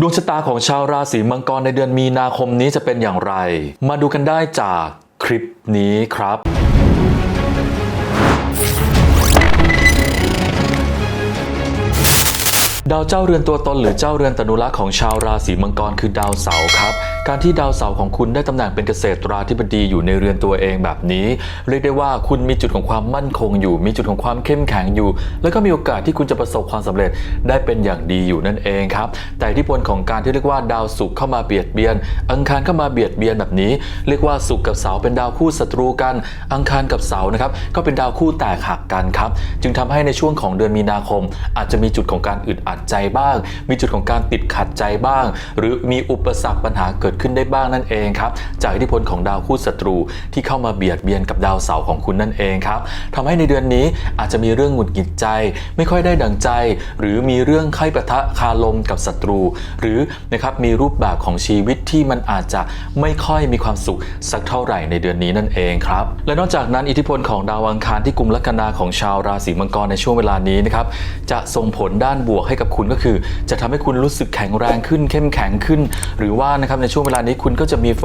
ดวงชะตาของชาวราศีมังกรในเดือนมีนาคมนี้จะเป็นอย่างไร มาดูกันได้จากคลิปนี้ครับ ดาวเจ้าเรือนตัวตนหรือเจ้าเรือนตนุรักษ์ของชาวราศีมังกรคือดาวเสาร์ครับ การที่ดาวเสาร์ของคุณได้ตำแหน่งเป็นเกษตราธิบดีอยู่ในเรือนตัวเองแบบนี้ เรียกได้ว่าคุณมีจุดของความมั่นคงอยู่ มีจุดของความเข้มแข็งอยู่ แล้วก็มีโอกาสที่คุณจะประสบความสำเร็จได้เป็นอย่างดีอยู่นั่นเองครับ แต่ทธิพลของการที่เรียกว่าดาวศุกร์เข้ามาเบียดเบียน อังคารเข้ามาเบียดเบียนแบบนี้ เรียกว่าศุกร์กับเสาร์เป็นดาวคู่ศัตรูกัน อังคารกับเสาร์นะครับก็เป็นดาวคู่แตกหักกันครับ จึงทำให้ในช่วงของเดือนมีนาคม อาจจะมีจุดของการอึดอัดใจบ้าง มีจุดของการติดขัดใจบ้าง หรือมีอุปสรรคปัญหาเกิดขึ้นได้บ้างนั่นเองครับจากอิทธิพลของดาวคู่ศัตรูที่เข้ามาเบียดเบียนกับดาวเสาร์ของคุณนั่นเองครับทำให้ในเดือนนี้อาจจะมีเรื่องหงุดหงิดใจ ไม่ค่อยได้ดังใจ หรือมีเรื่องไข้ประทะคารมกับศัตรู หรือนะครับมีรูปแบบของชีวิตที่มันอาจจะไม่ค่อยมีความสุขสักเท่าไหร่ในเดือนนี้นั่นเองครับและนอกจากนั้นอิทธิพลของดาวอังคารที่กลุ่มลัคนาของชาวราศีมังกรในช่วงเวลานี้นะครับจะส่งผลด้านบวกให้กับคุณก็คือ จะทำให้คุณรู้สึกแข็งแรงขึ้นเข้มแข็งขึ้น หรือว่านะครับในช่วงเวลานี้คุณก็จะมีไฟ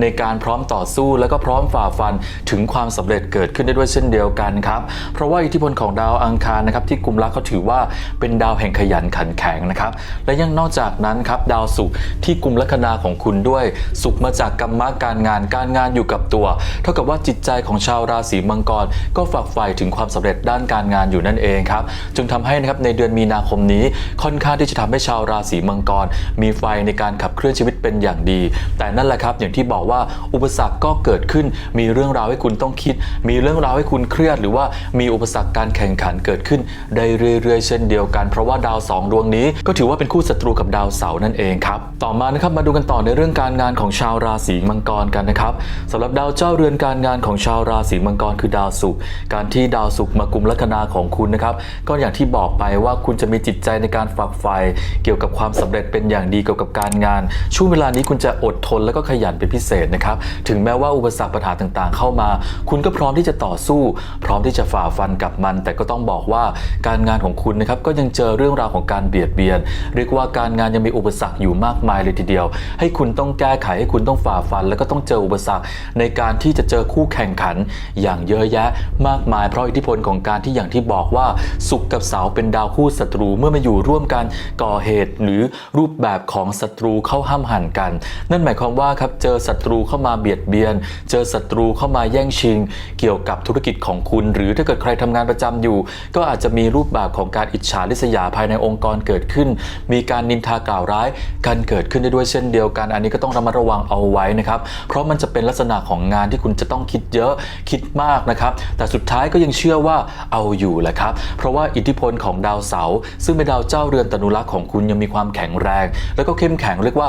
ในการพร้อมต่อสู้ แล้วก็พร้อมฝ่าฟันถึงความสำเร็จเกิดขึ้นได้ด้วยเช่นเดียวกันครับ เพราะว่าอิทธิพลของดาวอังคารนะครับที่กลุ่มลักเขาถือว่าเป็นดาวแห่งขยันขันแข็งนะครับ และยังนอกจากนั้นครับดาวศุกร์ที่กลุ่มลัคนาของคุณด้วยศุกร์มาจากกรรมะการงานการงานอยู่กับตัว เท่ากับว่าจิตใจของชาวราศีมังกร ก็ฝักใฝ่ถึงความสำเร็จด้านการงานอยู่นั่นเองครับจึงทำให้นะครับในเดือนมีนาคมนี้ ค่อนข้างที่จะทำให้ชาวราศีมังกร มีไฟในการขับเคลื่อนชีวิตเป็นอย่างดีแต่นั่นแหละครับอย่างที่บอกว่าอุปสรรคก็เกิดขึ้น มีเรื่องราวให้คุณต้องคิด มีเรื่องราวให้คุณเครียด หรือว่ามีอุปสรรคการแข่งขันเกิดขึ้นได้เรื่อยๆเช่นเดียวกัน เพราะว่าดาวสองดวงนี้ ก็ถือว่าเป็นคู่ศัตรูกับดาวเสาร์นั่นเองครับต่อมานะครับมาดูกันต่อในเรื่องการงานของชาวราศีมังกรกันนะครับสำหรับดาวเจ้าเรือนการงานของชาวราศีมังกรคือดาวศุกร์การที่ดาวศุกร์มากุมลัคนาของคุณนะครับก็อย่างที่บอกไปว่าคุณจะมีจิตใจในการฝักใฝ่เกี่ยวกับความสำเร็จเป็นอย่างดีเกี่ยวกับการงาน ช่วงเวลานี้คุณจะอดทนแล้วก็ขยันเป็นพิเศษนะครับ ถึงแม้ว่าอุปสรรคปัญหาต่างๆ เข้ามา คุณก็พร้อมที่จะต่อสู้ พร้อมที่จะฝ่าฟันกับมัน แต่ก็ต้องบอกว่าการงานของคุณนะครับก็ยังเจอเรื่องราวของการเบียดเบียน เรียกว่าการงานยังมีอุปสรรคอยู่มากมายเลยทีเดียว ให้คุณต้องแก้ไขให้คุณต้องฝ่าฟัน แล้วก็ต้องเจออุปสรรค ในการที่จะเจอคู่แข่งขัน อย่างเยอะแยะมากมาย เพราะอิทธิพลของการที่อย่างที่บอกว่าศุกับเสาเป็นดาวคู่ศัตรูเมื่อมาอยู่ร่วมกันก่อเหตุหรือรูปแบบของศัตรูเข้าห้ามหันกันนั่นหมายความว่าครับเจอศัตรูเข้ามาเบียดเบียน เจอศัตรูเข้ามาแย่งชิง เกี่ยวกับธุรกิจของคุณ หรือถ้าเกิดใครทำงานประจำอยู่ ก็อาจจะมีรูปแบบของการอิจฉาริษยาภายในองค์กรเกิดขึ้น มีการนินทากล่าวร้ายกันเกิดขึ้นได้ด้วยเช่นเดียวกัน อันนี้ก็ต้องระมัดระวังเอาไว้นะครับ เพราะมันจะเป็นลักษณะของงานที่คุณจะต้องคิดเยอะคิดมากนะครับ แต่สุดท้ายก็ยังเชื่อว่าเอาอยู่แหละครับ เพราะว่าอิทธิพลของดาวเสาร์ซึ่งเป็นดาวเจ้าเรือนตนุรักษ์ของคุณยังมีความแข็งแรง แล้วก็เข้มแข็งเรียกว่า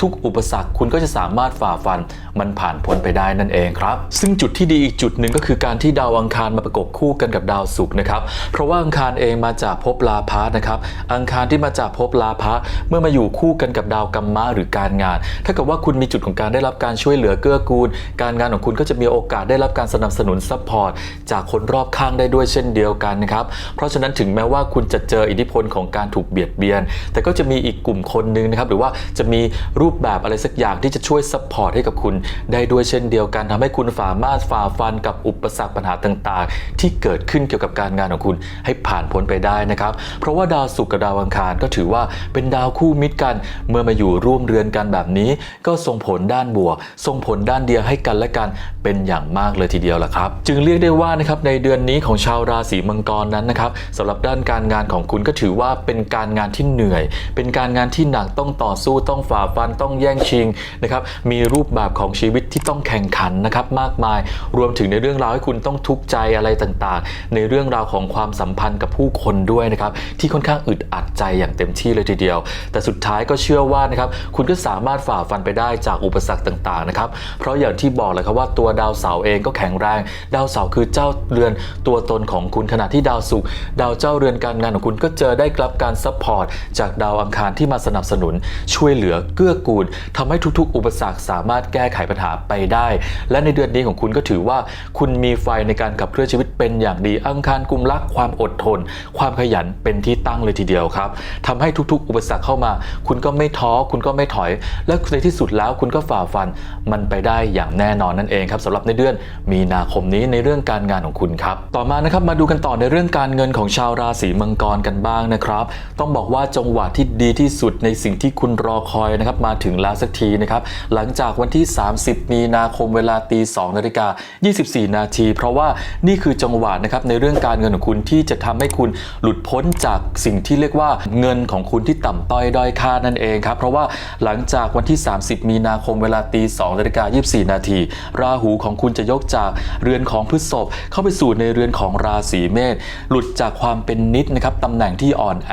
ทุก ๆ อุปสรรคคุณก็จะสามารถฝ่าฟันมันผ่านพ้นไปได้นั่นเองครับ ซึ่งจุดที่ดีอีกจุดหนึ่งก็คือการที่ดาวอังคารมาประกบคู่กันกับดาวศุกร์นะครับ เพราะว่าอังคารเองมาจากภพลาภะนะครับ อังคารที่มาจากภพลาภะเมื่อมาอยู่คู่กันกับดาวกัมมะหรือการงาน ถ้าเกิดว่าคุณมีจุดของการได้รับการช่วยเหลือเกื้อกูล การงานของคุณก็จะมีโอกาสได้รับการสนับสนุนซัพพอร์ตจากคนรอบข้างได้ด้วยเช่นเดียวกันนะครับ เพราะฉะนั้นถึงแม้ว่าคุณจะเจออิทธิพลของการถูกเบียดเบียน แต่ก็จะมีอีกกลุ่มคนหนึงนะครับหรือว่าจะมีรูปแบบอะไรสักอย่างที่จะช่วยซัพพอร์ตให้กับคุณ ได้ด้วยเช่นเดียวกันทำให้คุณสามารถฝ่าฟันกับอุปสรรคปัญหาต่างๆ ที่เกิดขึ้นเกี่ยวกับการงานของคุณให้ผ่านพ้นไปได้นะครับ เพราะว่าดาวศุกร์กับดาวอังคารก็ถือว่าเป็นดาวคู่มิตรกัน เมื่อมาอยู่ร่วมเรือนกันแบบนี้ ก็ส่งผลด้านบวก ส่งผลด้านเดียวให้กันและกันเป็นอย่างมากเลยทีเดียวล่ะครับ จึงเรียกได้ว่านะครับในเดือนนี้ของชาวราศีมังกรนั้นนะครับสำหรับด้านการงานของคุณก็ถือว่าเป็นการงานที่เหนื่อย เป็นการงานที่หนักต้องต่อสู้ต้องฝ่าฟันต้องแย่งชิงนะครับมีรูปแบบของชีวิตที่ต้องแข่งขันนะครับมากมายรวมถึงในเรื่องราวให้คุณต้องทุกข์ใจอะไรต่างๆ ในเรื่องราวของความสัมพันธ์กับผู้คนด้วยนะครับที่ค่อนข้างอึดอัดใจอย่างเต็มที่เลยทีเดียว แต่สุดท้ายก็เชื่อว่านะครับคุณก็สามารถฝ่าฟันไปได้จากอุปสรรคต่างๆนะครับเพราะอย่างที่บอกเลยครับว่าตัวดาวเสาร์เองก็แข็งแรง ดาวเสาร์คือเจ้าเรือนตัวตนของคุณขณะที่ดาวศุกร์ดาวเจ้าเรือนการงานของคุณก็เจอได้รับการซัพพอร์ตจากดาวอังคารที่มาสนับสนุนช่วยเหลือเกื้อกูลทำให้ทุกๆ อุปสรรคสามารถแก้ไขปัญหาไปได้ และในเดือนนี้ของคุณก็ถือว่า คุณมีไฟในการขับเคลื่อนชีวิตเป็นอย่างดี อังคารกุมรักความอดทน ความขยันเป็นที่ตั้งเลยทีเดียวครับทำให้ทุกๆ อุปสรรคเข้ามา คุณก็ไม่ท้อคุณก็ไม่ถอย และในที่สุดแล้วคุณก็ฝ่าฟันมันไปได้อย่างแน่นอนนั่นเองครับสำหรับในเดือนมีนาคมนี้ในเรื่องการงานของคุณครับ ต่อมานะครับมาดูกันต่อในเรื่องการเงินของชาวราศีมังกรกันบ้างนะครับ ต้องบอกว่าจังหวะที่ดีที่สุดในสิ่งที่คุณรอคอยนะครับมาถึงแล้วสักทีนะครับหลังจากวันที่ 30 มีนาคมเวลาตี2นาฬิกา 24 นาที เพราะว่านี่คือจังหวะนะครับในเรื่องการเงินของคุณที่จะทำให้คุณหลุดพ้นจากสิ่งที่เรียกว่าเงินของคุณที่ต่ำต้อยด้อยค่านั่นเองครับเพราะว่าหลังจากวันที่ 30 มีนาคมเวลาตี2นาฬิกา 24 นาทีราหูของคุณจะยกจากเรือนของพฤษภเข้าไปสู่ในเรือนของราศีเมษหลุดจากความเป็นนิดนะครับตำแหน่งที่อ่อนแอ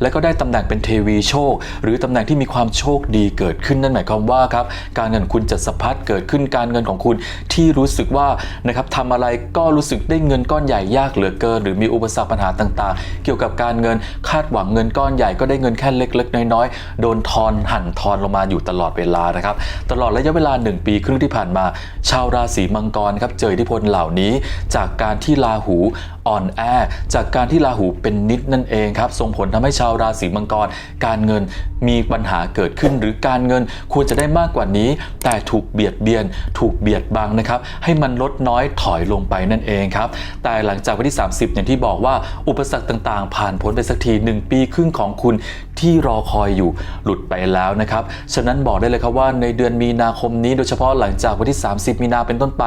และก็ได้ตำแหน่งเป็นเทวีโชค หรือตำแหน่งที่มีความโชคดีเกิดขึ้นนั่นหมายความว่าครับการเงินคุณจะสะพัดเกิดขึ้นการเงินของคุณที่รู้สึกว่านะครับทำอะไรก็รู้สึกได้เงินก้อนใหญ่ยากเหลือเกิน หรือมีอุปสรรคปัญหาต่างๆ เกี่ยวกับการเงินคาดหวังเงินก้อนใหญ่ก็ได้เงินแค่เล็กๆ น้อยๆ โดนทอนหั่นทอนลงมาอยู่ตลอดเวลานะครับตลอดระยะเวลา 1 ปีครึ่งที่ผ่านมา ชาวราศีมังกรครับเจออิทธิพลเหล่านี้ จากการที่ราหูอ่อนแอจากการที่ราหูเป็นนิดนั่นเองครับส่งผลทำให้ชาวราศีมังกร การเงินมีปัญหาเกิดขึ้นหรือการเงินควรจะได้มากกว่านี้ แต่ถูกเบียดเบียน ถูกเบียดบังนะครับ ให้มันลดน้อยถอยลงไปนั่นเองครับ แต่หลังจากวันที่ 30 อย่างที่บอกว่าอุปสรรคต่างๆ ผ่านพ้นไปสักทีหนึ่งปีครึ่งของคุณ ที่รอคอยอยู่หลุดไปแล้วนะครับ ฉะนั้นบอกได้เลยครับว่าในเดือนมีนาคมนี้โดยเฉพาะหลังจากวันที่ 30 มีนาเป็นต้นไป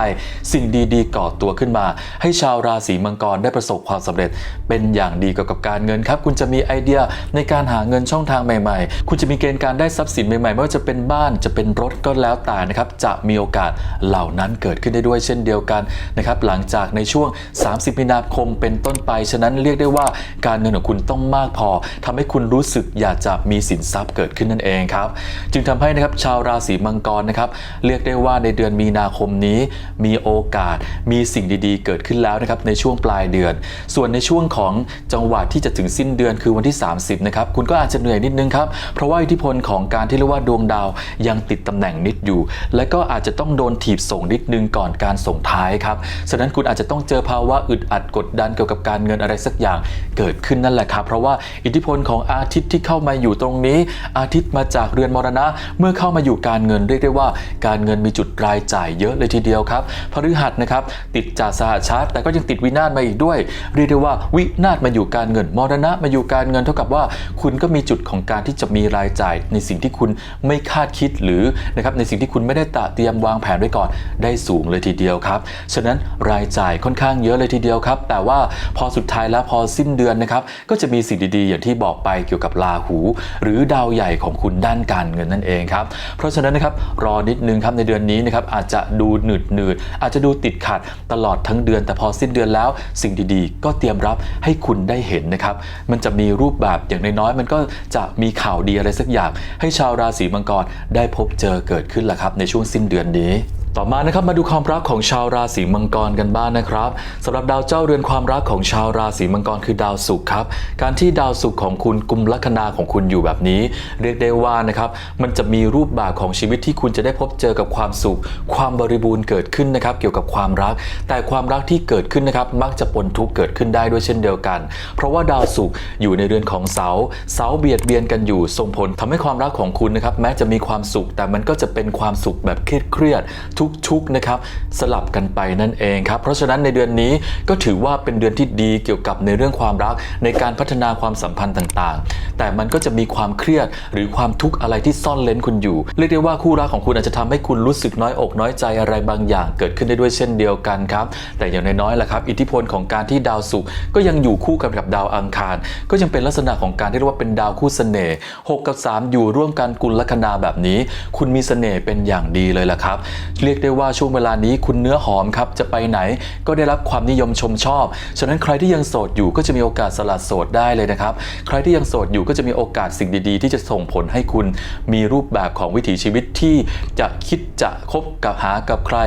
สิ่งดีๆ ก่อตัวขึ้นมา ให้ชาวราศีมังกรได้ประสบความสำเร็จ เป็นอย่างดีเกี่ยวกับการเงินครับ คุณจะมีไอเดียในการหาเงินช่องทางใหม่ ๆ คุณจะมีเกณฑ์การได้ทรัพย์สินใหม่ๆไม่ว่าจะเป็นบ้านจะเป็นรถก็แล้วแต่นะครับจะมีโอกาสเหล่านั้นเกิดขึ้นได้ด้วยเช่นเดียวกันนะครับหลังจากในช่วง 30 มีนาคมเป็นต้นไป ฉะนั้นเรียกได้ว่าการเงินของคุณต้องมากพอทำให้คุณรู้สึกอยอากจะมีสินทรัพย์เกิดขึ้นนั่นเองครับ จึงทำให้นะครับชาวราศีมังกรนะครับเรียกได้ว่าในเดือนมีนาคมนี้ มีโอกาสมีสิ่งดีๆ เกิดขึ้นแล้วนะครับในช่วงปลายเดือน ส่วนในช่วงของจังหวะที่จะถึงสิ้นเดือนคือวันที่ 30นะครับคุณก็อาจจะเหนื่อยนิดนึงครับเพราะว่าอิทธิพลของการที่เรียกว่าดวงดาวยังติดตำแหน่งนิดอยู่ และก็อาจจะต้องโดนถีบส่งนิดนึงก่อนการส่งท้ายครับฉะนั้นคุณอาจจะต้องเจอภาวะอึดอัดกดดันเกี่ยวกับการเงินอะไรสักอย่างเกิดขึ้นนั่นแหละครับเพราะว่าอิทธิพลของอาทิตย์ที่เข้าามาอยู่ตรงนี้ อาทิตย์มาจากเรือนมรณะ เมื่อเข้ามาอยู่การเงินเรียกได้ว่า การเงินมีจุดรายจ่ายเยอะเลยทีเดียวครับพฤหัสนะครับติดจากสหชาติแต่ก็ยังติดวินาศมาอีกด้วย เรียกได้ว่าวินาศมาอยู่การเงินมรณะมาอยู่การเงินเท่ากับว่า คุณก็มีจุดของการที่จะมีรายจ่าย ในสิ่งที่คุณไม่คาดคิดหรือนะครับในสิ่งที่คุณไม่ได้ตระเตรียมวางแผนไว้ก่อนได้สูงเลยทีเดียวครับฉะนั้นรายจ่ายค่อนข้างเยอะเลยทีเดียวครับ แต่ว่าพอสุดท้ายแล้วพอสิ้นเดือนนะครับก็จะมีสิ่งดีๆ อย่างที่บอกไปเกี่ยวกับราหู หรือดาวใหญ่ของคุณด้านการเงินนั่นเองครับ เพราะฉะนั้นนะครับรอนิดนึงครับในเดือนนี้นะครับอาจจะดูหนืดหนืดอาจจะดูติดขัดตลอดทั้งเดือน แต่พอสิ้นเดือนแล้ว สิ่งดีๆ ก็เตรียมรับให้คุณได้เห็นนะครับมันจะมีรูปแบบอย่างน้อยๆมันก็จะมีข่าวดีอะไรสักอย่าง ให้ชาวราศีมังกรได้พบเจอเกิดขึ้นแหละครับในช่วงสิ้นเดือนนี้ ต่อมานะครับมาดูความรักของชาวราศีมังกรกันบ้างนะครับสำหรับดาวเจ้าเรือนความรักของชาวราศีมังกรคือดาวศุกร์ครับ การที่ดาวศุกร์ของคุณกุมลัคนาของคุณอยู่แบบนี้ เรียกได้ว่านะครับมันจะมีรูปแบบของชีวิตที่คุณจะได้พบเจอกับความสุข ความบริบูรณ์เกิดขึ้นนะครับเกี่ยวกับความรัก แต่ความรักที่เกิดขึ้นนะครับมักจะปนทุกข์เกิดขึ้นได้ด้วยเช่นเดียวกัน เพราะว่าดาวศุกร์อยู่ในเรือนของเสาเสาเบียดเบียนกันอยู่ส่งผลทำให้ความรักของคุณนะครับแม้จะมีความสุข แต่มันก็จะเป็นความสุขแบบเครียดๆทุกๆนะครับสลับกันไปนั่นเองครับเพราะฉะนั้นในเดือนนี้ก็ถือว่าเป็นเดือนที่ดีเกี่ยวกับในเรื่องความรักในการพัฒนาความสัมพันธ์ต่างๆ แต่มันก็จะมีความเครียดหรือความทุกข์อะไรที่ซ่อนเลนคุณอยู่เรียกได้ว่าคู่รักของคุณอาจจะทำให้คุณรู้สึกน้อยอกน้อยใจอะไรบางอย่างเกิดขึ้นได้ด้วยเช่นเดียวกันครับแต่อย่างน้อยๆแหละครับ อิทธิพลของการที่ดาวศุกร์ก็ยังอยู่คู่กันกับดาวอังคาร ก็ยังเป็นลักษณะของการที่เรียกว่าเป็นดาวคู่เสน่ห์หกกับสามอยู่ร่วมกันกุลลัคนาแบบนี้ คุณมีเสน่ห์เป็นอย่างดีเลยล่ะครับเรียกยกได้ว่าช่วงเวลานี้คุณเนื้อหอมครับจะไปไหนก็ได้รับความนิยมชมชอบ ฉะนั้นใครที่ยังโสดอยู่ก็จะมีโอกาสสละโสดได้เลยนะครับ ใครที่ยังโสดอยู่ก็จะมีโอกาสสิ่งดีๆ ที่จะส่งผลให้คุณมีรูปแบบของวิถีชีวิตที่จะคิดจะคบกับหากับใคร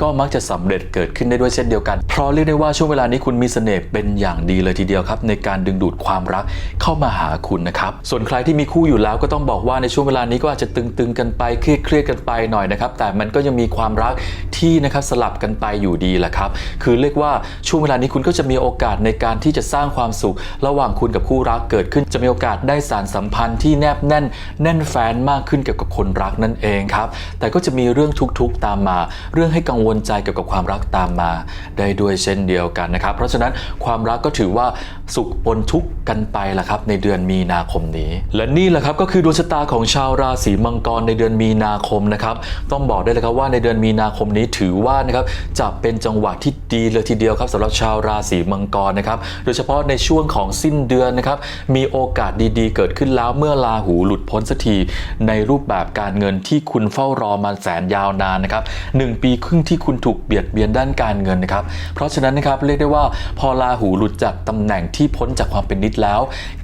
ก็มักจะสำเร็จเกิดขึ้นได้ด้วยเช่นเดียวกัน เพราะเรียกได้ว่าช่วงเวลานี้คุณมีเสน่ห์เป็นอย่างดีเลยทีเดียวครับ ในการดึงดูดความรักเข้ามาหาคุณนะครับ ส่วนใครที่มีคู่อยู่แล้วก็ต้องบอกว่าในช่วงเวลานี้ก็อาจจะตึงๆกันไปเครียดๆกันไปหน่อยนะครับ แต่มันก็ยังมีความรักที่นะครับสลับกันไปอยู่ดีแหละครับ คือเรียกว่าช่วงเวลานี้คุณก็จะมีโอกาสในการที่จะสร้างความสุข ระหว่างคุณกับคู่รักเกิดขึ้นจะมีโอกาสได้สารสัมพันธ์ที่แนบแน่น แน่นแฟนมากขึ้นเกี่ยวกับคนรักนั่นเองครับแต่ก็จะมีเรื่องทุกข์ๆตามมา เรื่องให้กังวลใจเกี่ยวกับความรักตามมา ได้ด้วยเช่นเดียวกันนะครับ เพราะฉะนั้นความรักก็ถือว่า สุขปนทุกข์กันไปละครับ ในเดือนมีนาคมนี้ และนี่แหละครับก็คือดวงชะตาของชาวราศีมังกรในเดือนมีนาคมนะครับ ต้องบอกได้เลยครับว่าในเดือนมีนาคมนี้ถือว่านะครับจะเป็นจังหวะที่ดีเลยทีเดียวครับสำหรับชาวราศีมังกรนะครับ โดยเฉพาะในช่วงของสิ้นเดือนนะครับ มีโอกาสดีๆ เกิดขึ้นแล้วเมื่อลาหูหลุดพ้นสักทีในรูปแบบการเงินที่คุณเฝ้ารอมาแสนยาวนานนะครับหนึ่งปีครึ่งที่คุณถูกเบียดเบียนด้านการเงินนะครับ เพราะฉะนั้นนะครับเรียกได้ว่าพอลาหูหลุดจากตำแหน่งที่พ้นจากความเป็นนิดแล้ว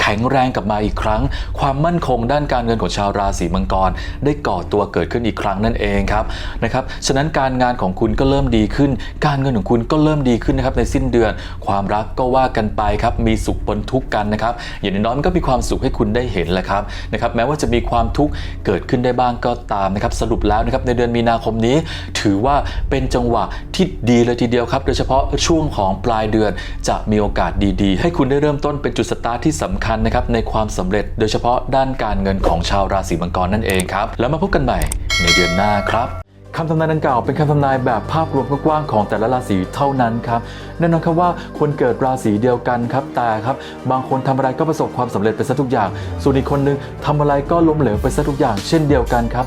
แข็งแรงกลับมาอีกครั้ง ความมั่นคงด้านการเงินของชาวราศีมังกร ได้ก่อตัวเกิดขึ้นอีกครั้งนั่นเองครับนะครับฉะนั้นการงานของคุณก็เริ่มดีขึ้น การเงินของคุณก็เริ่มดีขึ้นนะครับในสิ้นเดือน ความรักก็ว่ากันไปครับมีสุขปนทุกข์กันนะครับอย่างน้อยมันก็มีความสุขให้คุณได้เห็นแหละครับนะครับแม้ว่าจะมีความทุกข์เกิดขึ้นได้บ้างก็ตามนะครับสรุปแล้วนะครับในเดือนมีนาคมนี้ ถือว่าเป็นจังหวะที่ดีเลยทีเดียวครับ โดยเฉพาะช่วงของปลายเดือนจะมีโอกาสดีๆ ให้คุณได้เริ่มต้นเป็นจุดสตาร์ทที่สำคัญนะครับในความสำเร็จโดยเฉพาะด้านการเงินของชาวราศีมังกรนั่นเองครับ แล้วมาพบกันใหม่ในเดือนหน้าครับคำทำนายดังกล่าวเป็นคำทำนายแบบภาพรวมกว้างๆของแต่ละราศีเท่านั้นครับแน่นอนครับว่าคนเกิดราศีเดียวกันครับแต่ครับบางคนทำอะไรก็ประสบความสำเร็จไปซะทุกอย่าง ส่วนอีกคนนึงทำอะไรก็ล้มเหลวไปซะทุกอย่างเช่นเดียวกันครับ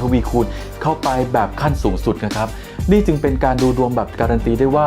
ทวีคูณเข้าไปแบบขั้นสูงสุดนะครับ นี่จึงเป็นการดูดวงแบบการันตีได้ว่า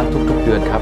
ละทุกๆเดือนครับ